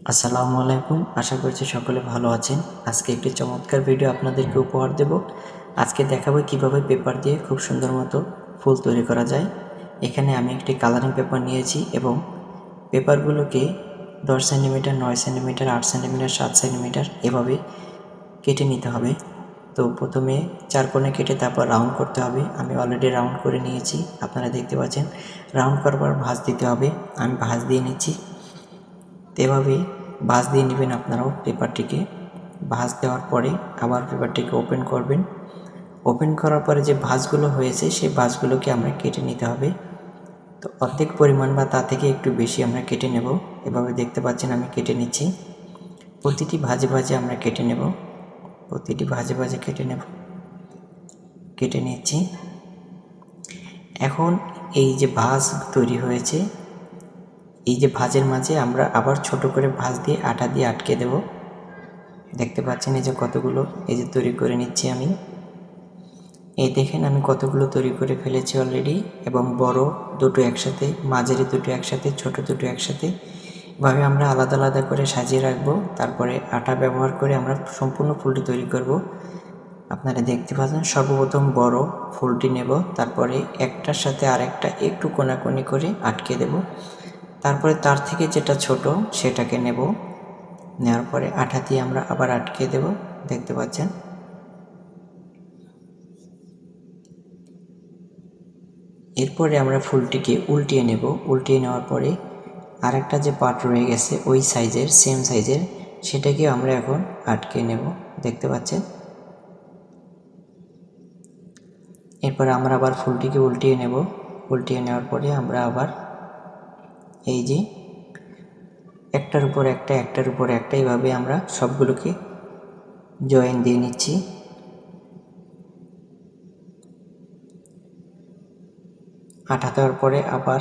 আসসালামু আলাইকুম। আশা করছি সকলে ভালো আছেন। আজকে একটি চমৎকার ভিডিও আপনাদেরকে উপহার দেব। আজকে দেখাবো কীভাবে পেপার দিয়ে খুব সুন্দর মতো ফুল তৈরি করা যায়। এখানে আমি একটি কালারিং পেপার নিয়েছি এবং পেপারগুলোকে দশ সেন্টিমিটার নয় সেন্টিমিটার আট সেন্টিমিটার সাত সেন্টিমিটার এভাবে কেটে নিতে হবে। তো প্রথমে চার কোণে কেটে তারপর রাউন্ড করতে হবে। আমি অলরেডি রাউন্ড করে নিয়েছি। আপনারা দেখতে পাচ্ছেন রাউন্ড করার পর ভাঁজ দিতে হবে। আমি ভাঁজ দিয়ে নিচ্ছি। এভাবে ভাঁজ দিয়ে নেবেন আপনারাও পেপারটিকে। ভাঁজ দেওয়ার পরে আবার পেপারটিকে ওপেন করবেন। ওপেন করার পরে যে ভাঁজগুলো হয়েছে, সেই ভাঁজগুলোকে আমরা কেটে নিতে হবে। তো অর্ধেক পরিমাণ বা তা থেকে একটু বেশি আমরা কেটে নেব। এভাবে দেখতে পাচ্ছেন আমি কেটে নিচ্ছি। প্রতিটি ভাজে ভাজে আমরা কেটে নেব। প্রতিটি ভাজে ভাজে কেটে নেব। কেটে নিচ্ছি। এখন এই যে ভাঁজ তৈরি হয়েছে এই যে ভাজের মাঝে আমরা আবার ছোট করে ভাজ দিয়ে আটা দিয়ে আটকে দেব। দেখতে পাচ্ছেন এই যে কতগুলো, এই যে তৈরি করে নিচ্ছি আমি। এই দেখেন আমি কতগুলো তৈরি করে ফেলেছি অলরেডি এবং বড় দুটো একসাথে, মাঝারি দুটো একসাথে, ছোট দুটো একসাথে। এভাবে আমরা আলাদা আলাদা করে সাজিয়ে রাখব। তারপরে আটা ব্যবহার করে আমরা সম্পূর্ণ ফুলটি তৈরি করব। আপনারা দেখতে পাচ্ছেন সর্বপ্রথম বড় ফুলটি নেব। তারপরে একটার সাথে আরেকটা একটু কোনাকুনি করে আটকে দেব। তারপরে তার থেকে যেটা ছোট সেটাকে নেব। নেওয়ার পরে আঠা দিয়ে আমরা আবার আটকে দেব, দেখতে পাচ্ছেন? এরপরে আমরা ফুলটিকে উল্টিয়ে নেব। উল্টিয়ে নেওয়ার পরে আরেকটা যে পাট রয়ে গেছে, ওই সাইজের সেম সাইজের সেটাকে আমরা এখন আটকে নেব, দেখতে পাচ্ছেন? এরপর আমরা আবার ফুলটিকে উল্টিয়ে নেব। উল্টিয়ে নেওয়ার পরে আমরা আবার এই যে, একটার উপর একটা, একটার উপর একটা, এইভাবে আমরা সবগুলোকে জয়েন দিয়ে নিচ্ছি। আঠা দেওয়ার পরে আবার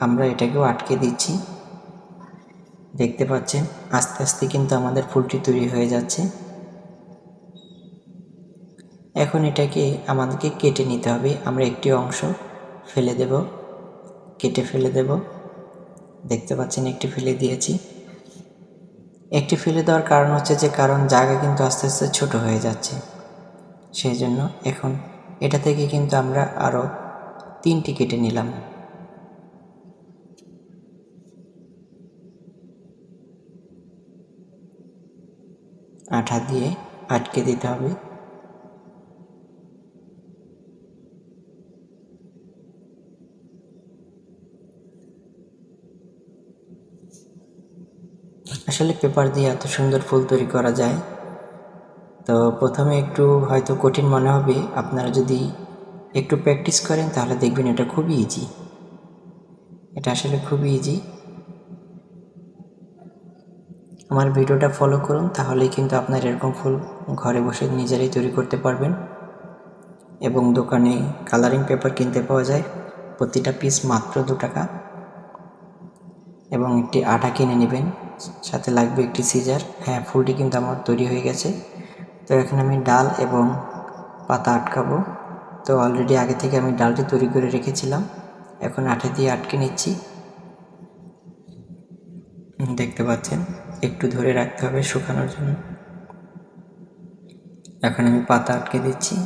আমরা এটাকেও আটকে দিচ্ছি। দেখতে পাচ্ছেন, আস্তে আস্তে কিন্তু আমাদের ফুলটি তৈরি হয়ে যাচ্ছে। এখন এটাকে আমাদেরকে কেটে নিতে হবে। আমরা একটি অংশ ফেলে দেব, কেটে ফেলে দেব। দেখতে পাচ্ছেন, একটি ফেলে দিয়েছি। একটি ফেলে দেওয়ার কারণ হচ্ছে যে, কারণ জায়গা কিন্তু আস্তে আস্তে ছোট হয়ে যাচ্ছে। সেই জন্য এখন এটা থেকে কিন্তু আমরা আরও তিনটি কেটে নিলাম। আঠা দিয়ে আটকে দিতে হবে। আসলে পেপার দিয়ে এত সুন্দর ফুল তৈরি করা যায়? তো প্রথমে একটু হয়তো কঠিন মনে হবে, আপনারা যদি একটু প্র্যাকটিস করেন তাহলে দেখবেন এটা খুবই ইজি এটা আসলে খুবই ইজি আমার ভিডিওটা ফলো করুন, তাহলেই কিন্তু আপনার এরকম ফুল ঘরে বসে নিজেরাই তৈরি করতে পারবেন। এবং দোকানে কালারিং পেপার কিনতে পাওয়া যায়, প্রতিটা পিস মাত্র দু টাকা। এবং একটি আটা কিনে নেবেন। সাথে লাগবে একটি সিজার। হ্যাঁ ফুলটি কিন্তু আমার তৈরি হয়ে গেছে। তো এখন আমি ডাল এবং পাতা আটকাবো। তো অলরেডি আগে থেকে আমি ডালটি তৈরি করে রেখেছিলাম। এখন আঠা দিয়ে আটকে নিচ্ছি। দেখতে পাচ্ছেন, একটু ধরে রাখতে হবে শুকানোর জন্য। এখন আমি পাতা আটকে দিচ্ছি।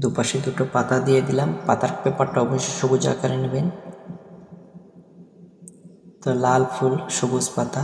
দুপাশে দুটো পাতা দিয়ে দিলাম। পাতার পেপারটা অবশ্যই সবুজ আকারে নেবেন। তো লাল ফুল, সবুজ পাতা।